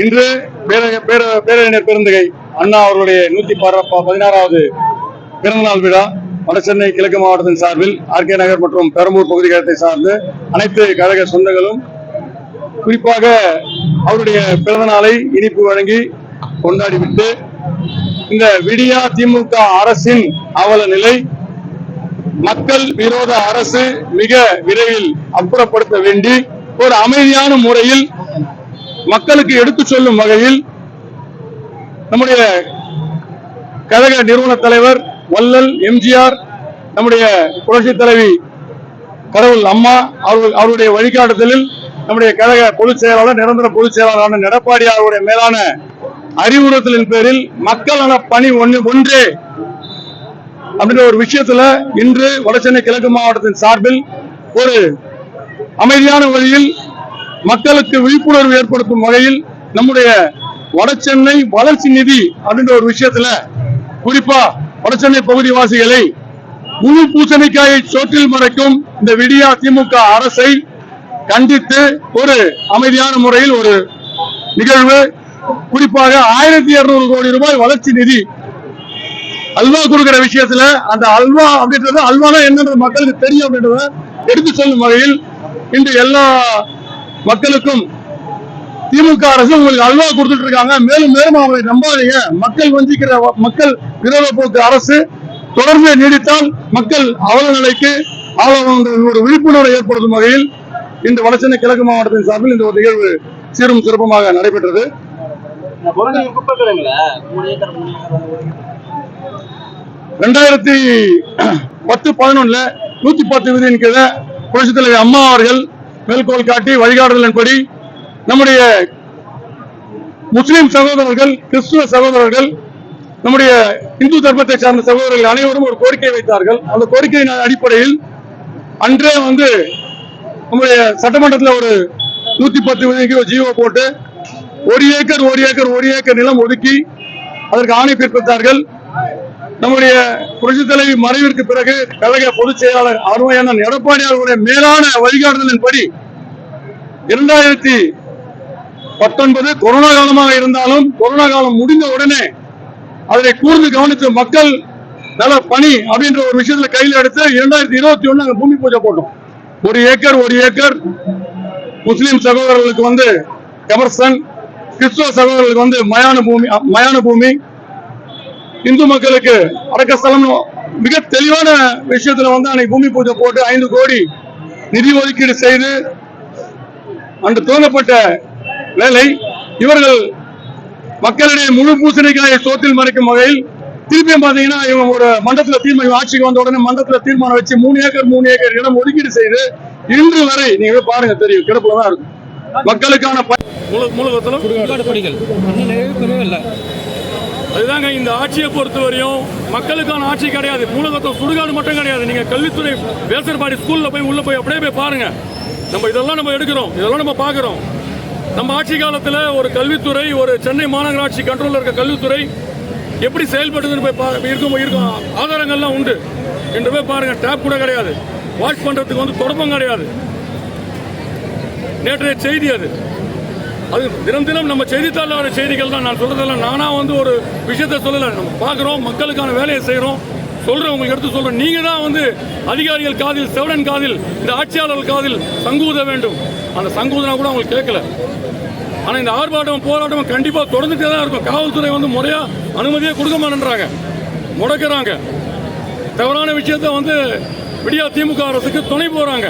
இன்று பேர- பேர- பேரறிஞர் பெருந்தகை அண்ணா அவர்களுடைய நூத்தி ப- பதினாறாவது பிறந்தநாள் விழா வடசென்னை கிழக்கு மாவட்டத்தின் சார்பில் ஆர்கே நகர் மற்றும் பெரம்பூர் பகுதி கழகத்தை சார்ந்து அனைத்து கழக சொந்தங்களும் குறிப்பாக அவருடைய பிறந்த நாளை இனிப்பு வழங்கி கொண்டாடிவிட்டு இந்த விடியா திமுக அரசின் அவல நிலை மக்கள் விரோத அரசு மிக விரைவில் அப்புறப்படுத்த வேண்டி ஒரு அமைதியான முறையில் மக்களுக்கு எடுத்து சொல்லும் வகையில் நம்முடைய கழக நிறுவன தலைவர் வல்லல் எம்ஜிஆர் நம்முடைய புரட்சி தலைவி கடவுள் அம்மா அவர்கள் அவருடைய வழிகாட்டுதலில் நம்முடைய கழக பொதுச் செயலாளர் நிரந்தர பொதுச் செயலாளரான எடப்பாடி அவருடைய மேலான அறிவுறுத்தலின் பேரில் மக்கள் நல பணி ஒன்று ஒன்றே அப்படின்ற ஒரு விஷயத்துல இன்று வடசென்னை கிழக்கு மாவட்டத்தின் சார்பில் ஒரு அமைதியான வழியில் மக்களுக்கு விழிப்புணர்வு ஏற்படுத்தும் வகையில் நம்முடைய வடசென்னை வளர்ச்சி நிதி அப்படின்ற ஒரு விஷயத்துல குறிப்பா வடசென்னை பகுதி வாசிகளை முழு பூசணிக்காயை சோற்றில் மறைக்கும் இந்த விடியா திமுக அரசை கண்டித்து ஒரு அமைதியான முறையில் ஒரு நிகழ்வு. குறிப்பாக ஆயிரத்தி இருநூறு கோடி ரூபாய் வளர்ச்சி நிதி அல்வா கொடுக்கிற விஷயத்துல அந்த அல்வா அப்படின்றது அல்வானா என்னன்றது மக்களுக்கு தெரியும் அப்படின்றத எடுத்து சொல்லும் வகையில் இன்று எல்லா மக்களுக்கும் திமுக அரசு உங்களுக்கு அல்வா கொடுத்துட்டு இருக்காங்க மேலும் மேலும் அவங்களை நம்பாதீங்க. மக்கள் வஞ்சிக்கிற மக்கள் விரோத போக்கு அரசு தொடர்ந்து நீடித்தால் மக்கள் அவல நிலைக்கு ஒரு விழிப்புணர்வை ஏற்படுத்தும் வகையில் இன்று வடசென்னை கிழக்கு மாவட்டத்தின் சார்பில் இந்த ஒரு நிகழ்வு சீரும் சிறப்புமாக நடைபெற்றது. ரெண்டாயிரத்தி பத்து பதினொன்னுல நூத்தி பத்து விதியின் கீழ புரட்சித் தலைவர் அம்மா அவர்கள் மேற்கோள் காட்டி வழிகாட்டுதலின்படி நம்முடைய முஸ்லிம் சகோதரர்கள் கிறிஸ்துவ சகோதரர்கள் நம்முடைய இந்து தர்மத்தை சார்ந்த சகோதரர்கள் அனைவரும் ஒரு கோரிக்கை வைத்தார்கள். அந்த கோரிக்கையின் அடிப்படையில் அன்றே வந்து நம்முடைய சட்டமன்றத்தில் ஒரு நூத்தி பத்து விதிக்கு ஜீவோ போட்டு ஒரு ஏக்கர் ஒரு ஏக்கர் ஒரு ஏக்கர் நிலம் ஒதுக்கி அதற்கு ஆணை பிறப்பித்தார்கள் நம்முடைய புரட்சி தலைவி மறைவிற்கு பிறகு கழக பொதுச் செயலாளர் அருமையான எடப்பாடி அவர்களுடைய மேலான வழிகாட்டுதலின்படி இரண்டாயிரத்தி பத்தொன்பது கொரோனா காலமாக இருந்தாலும் கொரோனா காலம் முடிந்த உடனே அதனை கூர்ந்து கவனித்து மக்கள் நல பணி அப்படின்ற ஒரு விஷயத்துல கையில் எடுத்து இரண்டாயிரத்தி இருபத்தி ஒண்ணு பூமி பூஜை போட்டோம். ஒரு ஏக்கர் ஒரு ஏக்கர் முஸ்லிம் சகோதரர்களுக்கு வந்து கமர்சன் கிறிஸ்துவ சகோதரர்களுக்கு வந்து மயான பூமி மயான பூமி. இந்து மக்களுக்கு அடக்கஸ்தலம் மிக தெளிவான விஷயத்துல வந்து அன்னைக்கு பூமி பூஜை போட்டு ஐந்து கோடி நிதி ஒதுக்கீடு செய்து அன்று துவங்கப்பட்ட வேலை இவர்கள் மக்களிடையே முழு பூசணிக்காயை சோத்தில் மறைக்கும் வகையில் திருப்பியும் பாத்தீங்கன்னா இவங்க ஒரு மண்டலத்துல தீர்மானம் ஆட்சிக்கு வந்த உடனே மண்டலத்துல தீர்மானம் வச்சு மூணு ஏக்கர் மூணு ஏக்கர் இடம் ஒதுக்கீடு செய்து இன்று வரை நீங்க பாருங்க தெரியும். கிடப்புல தான் இருக்கும். மக்களுக்கான அதுதாங்க இந்த ஆட்சியை பொறுத்தவரையும் மக்களுக்கான ஆட்சி கிடையாது. மூலகத்தம் சுடுகாடு மட்டும் கிடையாது. நீங்க கல்வித்துறை வேசர்பாடி ஸ்கூல்ல போய் உள்ள போய் அப்படியே போய் பாருங்க. நம்ம இதெல்லாம் நம்ம எடுக்கிறோம். இதெல்லாம் நம்ம பார்க்குறோம். நம்ம ஆட்சி காலத்தில் ஒரு கல்வித்துறை ஒரு சென்னை மாநகராட்சி கண்ட்ரோலில் இருக்க கல்வித்துறை எப்படி செயல்படுதுன்னு போய் பா- இருக்கும் இருக்கும். ஆதாரங்கள்லாம் உண்டு. என்று போய் பாருங்கள் டேப் கூட கிடையாது. வாஷ் பண்ணுறதுக்கு வந்து தொடப்பம் கிடையாது. நேற்றைய செய்தி அது. அது தினம் தினம் நம்ம செய்தித்தாளில் வர செய்திகள் தான். நான் சொல்கிறதெல்லாம் நானா வந்து ஒரு விஷயத்த சொல்லலை. நம்ம பார்க்குறோம் மக்களுக்கான வேலையை செய்கிறோம் சொல்கிறேன் உங்களுக்கு எடுத்து சொல்கிறேன் நீங்கள் தான் வந்து அதிகாரிகள் காதில் செவடன் காதில் இந்த ஆட்சியாளர்கள் காதில் சங்கூத வேண்டும். அந்த சங்கூதனா கூட அவங்களுக்கு கேட்கல. ஆனால் இந்த ஆர்ப்பாட்டம் போராட்டம் கண்டிப்பாக தொடர்ந்துட்டே தான் இருக்கும். காவல்துறை வந்து முறையாக அனுமதியே கொடுக்க மாட்டேன்றாங்க. முடக்கிறாங்க. தவறான விஷயத்த வந்து விடியா திமுக அரசுக்கு துணை போகிறாங்க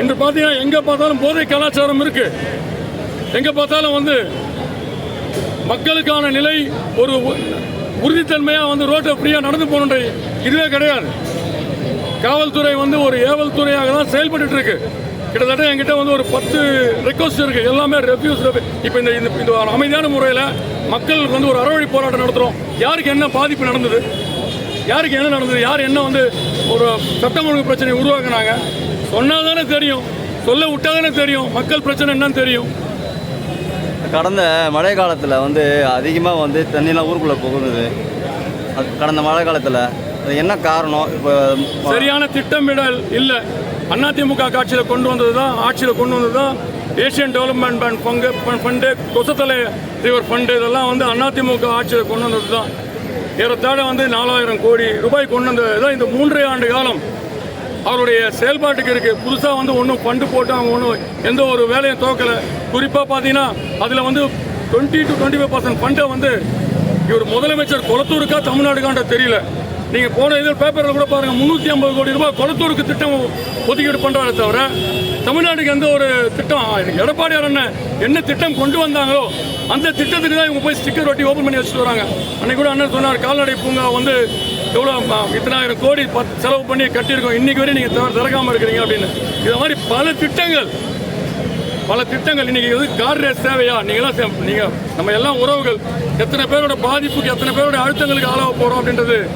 இன்று பார்த்தீங்கன்னா எங்கே பார்த்தாலும் போதை கலாச்சாரம் இருக்குது எங்கே பார்த்தாலும் வந்து மக்களுக்கான நிலை ஒரு உறுதித்தன்மையாக வந்து ரோட்டை ஃப்ரீயாக நடந்து போகணுன்ற இதுவே கிடையாது. காவல்துறை வந்து ஒரு ஏவல் துறையாக தான் செயல்பட்டு இருக்கு கிட்டத்தட்ட என்கிட்ட வந்து ஒரு பத்து ரெக்வஸ்ட் இருக்கு. எல்லாமே ரெஃப்யூஸ் இப்போ இந்த இந்த ஒரு அமைதியான முறையில் மக்கள் வந்து ஒரு அறவழி போராட்டம் நடத்துகிறோம் யாருக்கு என்ன பாதிப்பு நடந்தது? யாருக்கு என்ன நடந்தது? யார் என்ன வந்து ஒரு சட்டம் ஒழுங்கு பிரச்சனை உருவாக்குனாங்க? சொன்னால் தானே தெரியும். சொல்ல விட்டால் தானே தெரியும். மக்கள் பிரச்சனை என்னன்னு தெரியும். கடந்த மழை காலத்தில் வந்து அதிகமாக வந்து தண்ணியெலாம் ஊருக்குள்ளே புகுந்தது. அது கடந்த மழை காலத்தில். அது என்ன காரணம்? இப்போ சரியான திட்டமிடல் இல்லை. அதிமுக ஆட்சியில் கொண்டு வந்தது தான் ஆட்சியில் கொண்டு வந்தது தான் ஏஷியன் டெவலப்மெண்ட் பேங்க் பங்கு ஃபண்டு கொசத்தலை ரிவர் ஃபண்டு இதெல்லாம் வந்து அதிமுக ஆட்சியில் கொண்டு வந்தது தான் ஏறத்தாழ வந்து நாலாயிரம் கோடி ரூபாய் கொண்டு வந்தது தான் இந்த மூன்றே ஆண்டு காலம் அவருடைய செயல்பாட்டுக்கு இருக்குது புதுசாக வந்து ஒன்றும் ஃபண்டு போட்டு அவங்க ஒன்றும் எந்த ஒரு வேலையும் துவக்கலை. குறிப்பாக பார்த்தீங்கன்னா அதில் வந்து twenty two twenty five percent ஃபண்டை வந்து இவர் முதலமைச்சர் குளத்தூருக்கா தமிழ்நாடுக்கான்ற தெரியல. நீங்கள் போன இதில் பேப்பரில் கூட பாருங்க முந்நூற்றி ஐம்பது கோடி ரூபாய் குளத்தூருக்கு திட்டம் ஒதுக்கீடு பண்ணுறாரு தவிர தமிழ்நாட்டுக்கு எந்த ஒரு திட்டம் எனக்கு எடப்பாடியார் அண்ணன் என்ன திட்டம் கொண்டு வந்தாங்களோ அந்த திட்டத்துக்கு தான் இவங்க போய் ஸ்டிக்கர் ஒட்டி ஓப்பன் பண்ணி வச்சுட்டு வராங்க. அன்னைக்கு கூட அண்ணன் சொன்னார் கால்நடை பூங்கா வந்து எவ்வளோ இத்தனாயிரம் கோடி பத்து செலவு பண்ணி கட்டியிருக்கோம். இன்னைக்கு வரையும் நீங்கள் திற- இருக்கிறீங்க அப்படின்னு. இது மாதிரி பல திட்டங்கள். பல திட்டங்கள். இன்னைக்கு வந்து கார் ரேஸ் தேவையா நீங்களாம் நீங்கள் நம்ம எல்லாம் உறவுகள். எத்தனை பேரோட பாதிப்புக்கு எத்தனை பேரோட அழுத்தங்களுக்கு ஆளாக போகிறோம் அப்படின்றது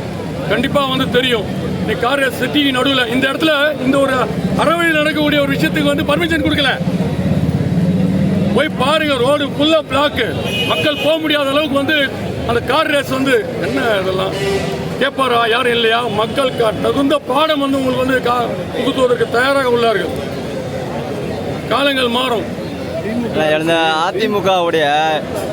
கண்டிப்பாக வந்து தெரியும். நீ கார் ரேஸ் சிட்டி நடுவில். இந்த இடத்துல இந்த ஒரு அறவழி நடக்கக்கூடிய ஒரு விஷயத்துக்கு வந்து பர்மிஷன் கொடுக்கல. போய் பாருங்க ரோடு ஃபுல்லாக பிளாக்கு மக்கள் போக முடியாத அளவுக்கு வந்து அந்த கார் ரேஸ் வந்து என்ன இதெல்லாம்? கேட்பாரா யாரும் இல்லையா? மக்கள் தகுந்த பாடம் வந்து உங்களுக்கு வந்து புகுத்துவதற்கு தயாராக உள்ளார்கள். காலங்கள் மாறும். இந்த அதிமுகவுடைய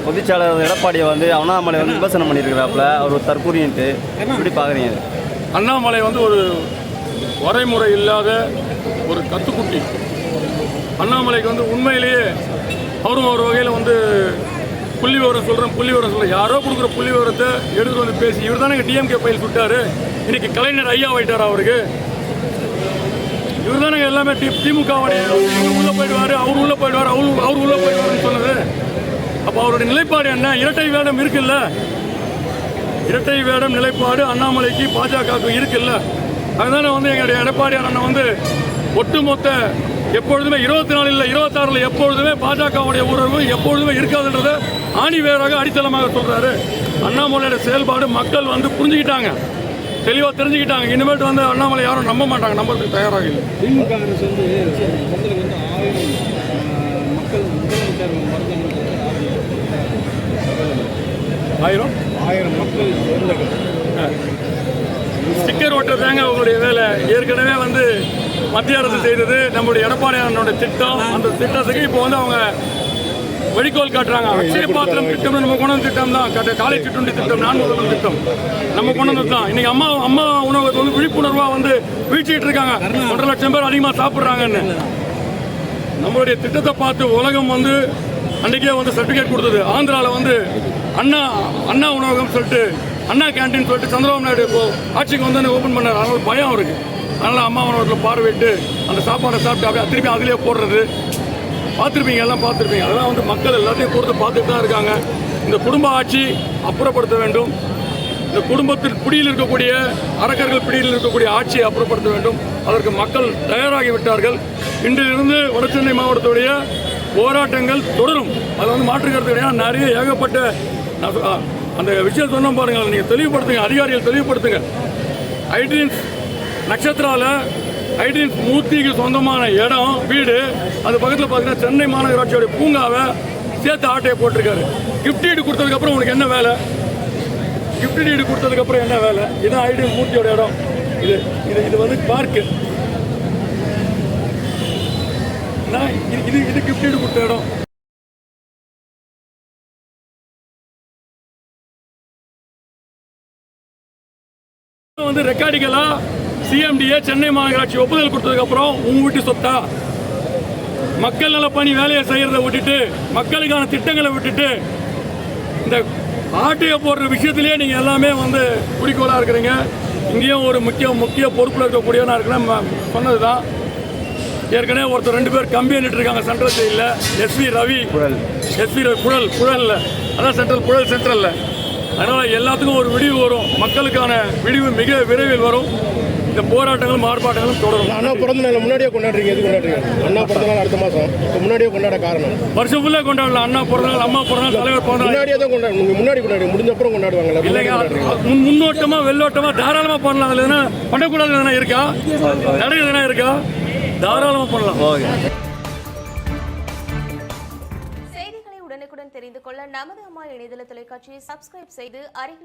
பொதுச்செயலாளர் எடப்பாடியை வந்து அண்ணாமலை வந்து விமர்சனம் பண்ணியிருக்கிறாப்புல. அவர் தற்கூறின்ட்டு. எப்படி பார்க்குறீங்க? அண்ணாமலை வந்து ஒரு வரைமுறை இல்லாத ஒரு கத்துக்குட்டி. அண்ணாமலைக்கு வந்து உண்மையிலேயே அவரும் ஒரு வகையில் வந்து புள்ளி விவரம் சொல்கிறேன் புள்ளி விவரம் சொல்ல யாரோ கொடுக்குற புள்ளி விவரத்தை எடுத்து வந்து பேசி இவர் தானே டிஎம்கே பயில் சுட்டார் இன்னைக்கு கலைஞர் ஐயா ஆயிட்டார் அவருக்கு? இவர் தானே எல்லாமே டி திமுக உள்ளே போயிடுவார் அவர் உள்ளே போயிடுவார் அவர் அவர் உள்ளே போயிடுவார்னு சொன்னது. அப்போ அவருடைய நிலைப்பாடு என்ன? இரட்டை வேடம் இருக்குல்ல? இரட்டை வேடம் நிலைப்பாடு அண்ணாமலைக்கு பாஜகவுக்கு இருக்குல்ல? அதுதானே வந்து எங்களுடைய எடப்பாடி அண்ணன் வந்து ஒட்டுமொத்த எப்பொழுதுமே இருபத்தி நாலு இல்லை இருபத்தாறுல எப்பொழுதுமே பாஜகவுடைய உறவு எப்பொழுதுமே இருக்காதுன்றத ஆணி வேறாக அடித்தளமாக சொல்றாரு. அண்ணாமலையோட செயல்பாடு மக்கள் வந்து புரிஞ்சுக்கிட்டாங்க. தெளிவாக தெரிஞ்சுக்கிட்டாங்க. இனிமேட்டு வந்து அண்ணாமலை யாரும் நம்ப மாட்டாங்க. நம்பறதுக்கு தயாராக இல்லை. திமுக அரசு வந்து மக்கள் ஆயிரம்? ஆயிரம் மக்கள். ஸ்டிக்கர் ஒட்டுறதாங்க அவங்களுடைய வேலை. ஏற்கனவே வந்து மத்திய அரசு செய்தது நம்முடைய எடப்பாடியாரனுடைய திட்டம். அந்த திட்டத்துக்கு இப்போ வந்து அவங்க வெடிக்கோல் காட்டுறாங்க. அக்ஷய பாத்திரம் திட்டம் நம்ம கொண்டு வந்த திட்டம் தான். கட்ட- காலை சிற்றுண்டி திட்டம் நான் முதல்வர் திட்டம். நம்ம கொண்டு வந்தது தான். இன்னைக்கு அம்மா அம்மா உணவகத்தை வந்து விழிப்புணர்வாக வந்து வீழ்ச்சிட்டு இருக்காங்க. ஒன்றரை லட்சம் பேர் அதிகமாக சாப்பிட்றாங்கன்னு. நம்மளுடைய திட்டத்தை பார்த்து உலகம் வந்து அன்றைக்கே வந்து சர்டிஃபிகேட் கொடுத்தது. ஆந்திராவில் வந்து அண்ணா அண்ணா உணவகம் சொல்லிட்டு அண்ணா கேண்டீன் சொல்லிட்டு சந்திரபாபு நாயுடு இப்போ ஆட்சிக்கு வந்து ஓப்பன் பண்ணார். அதனால பயம் இருக்குது அதனால் அம்மா உணவகத்தில் பார்வையிட்டு அந்த சாப்பாடை சாப்பிட்டு அப்படியே திருப்பி அதிலே போடுறது. பார்த்துருப்பீங்க எல்லாம் பார்த்துருப்பீங்க. அதெல்லாம் வந்து மக்கள் எல்லாத்தையும் பொறுத்து பார்த்துட்டு தான் இருக்காங்க. இந்த குடும்ப ஆட்சி அப்புறப்படுத்த வேண்டும். இந்த குடும்பத்தில் பிடியில் இருக்கக்கூடிய அரக்கர்கள் பிடியில் இருக்கக்கூடிய ஆட்சியை அப்புறப்படுத்த வேண்டும். அதற்கு மக்கள் தயாராகி விட்டார்கள். இன்றிலிருந்து வடசென்னை மாவட்டத்துடைய போராட்டங்கள் தொடரும். அதில் வந்து மாற்றுக்கிறது கிடையாது. நிறைய ஏகப்பட்ட அந்த விஷயம் சொன்ன பாருங்கள் நீங்கள் தெளிவுபடுத்துங்க அதிகாரிகள் தெளிவுபடுத்துங்க. ஐடியன்ஸ் நட்சத்திரால ஐட்ரீன்ஸ் மூர்த்திக்கு சொந்தமான இடம் வீடு. அது பக்கத்தில் பார்த்தீங்கன்னா சென்னை மாநகராட்சியோட பூங்காவை சேர்த்து ஆட்டையை போட்டிருக்காரு. கிஃப்ட் ஈடு கொடுத்ததுக்கப்புறம் உனக்கு என்ன வேலை? கிஃப்ட் ஈடு கொடுத்ததுக்கப்புறம் என்ன வேலை? இதுதான் ஐடி மூர்த்தியோட இடம். இது இது இது வந்து பார்க்கு நான் இது இது இது கிஃப்ட் ஈடு கொடுத்த இடம். வந்து ரெக்கார்டிக்கலா சிஎம்டிஏ சென்னை மாநகராட்சி ஒப்புதல் கொடுத்ததுக்கு அப்புறம் உங்க வீட்டு சொத்தா? மக்கள் நல பணி வேலையை செய்யறதை விட்டுட்டு மக்களுக்கான திட்டங்களை விட்டுட்டு இந்த ஆட்டையை போடுற விஷயத்திலேயே நீங்க எல்லாமே வந்து குறிக்கோளா இருக்கிறீங்க. இங்கேயும் ஒரு முக்கிய முக்கிய பொறுப்பில் இருக்கக்கூடியவனா இருக்கிறேன் சொன்னதுதான். ஏற்கனவே ஒருத்தர் ரெண்டு பேர் கம்பி இருக்காங்க சென்ட்ரல் ஜெயிலில் எஸ்வி ரவி எஸ்வி ரவி புழல் புழல்ல அதான் சென்ட்ரல் புழல் சென்ட்ரல்ல அதனால எல்லாத்துக்கும் ஒரு விடிவு வரும். மக்களுக்கான விடிவு மிக விரைவில் வரும். இந்த போராட்டங்களும் ஆர்ப்பாட்டங்களும் தொடரும். அண்ணா பிறந்த நாள் முன்னாடியே கொண்டாடுறீங்க. எது கொண்டாடுறீங்க? அண்ணா பிறந்த நாள் அடுத்த மாதம் இப்போ முன்னாடியே கொண்டாட காரணம். வருஷம் ஃபுல்லாக கொண்டாடலாம். அண்ணா பிறந்தநாள் அம்மா பிறந்தநாள் தலைவர் பிறந்தநாள் முன்னாடியே தான் கொண்டாடு நீங்க முன்னாடி கொண்டாடுங்க. முடிஞ்ச அப்புறம் கொண்டாடுவாங்கல்ல. இல்லைங்க முன்னாடி கொண்டாடுறீங்க. முன் முன்னோட்டமா வெள்ளோட்டமா தாராளமா பண்ணலாம். அதுல எதுனா பண்ணக்கூடாது எதனா இருக்கா? தடை எதனா இருக்கா? தாராளமா பண்ணலாம். ஓகே. செய்திகளை உடனுக்குடன் தெரிந்து கொள்ள நமது அம்மா இணையதள தொலைக்காட்சியை சப்ஸ்கிரைப் செய்து அருகில்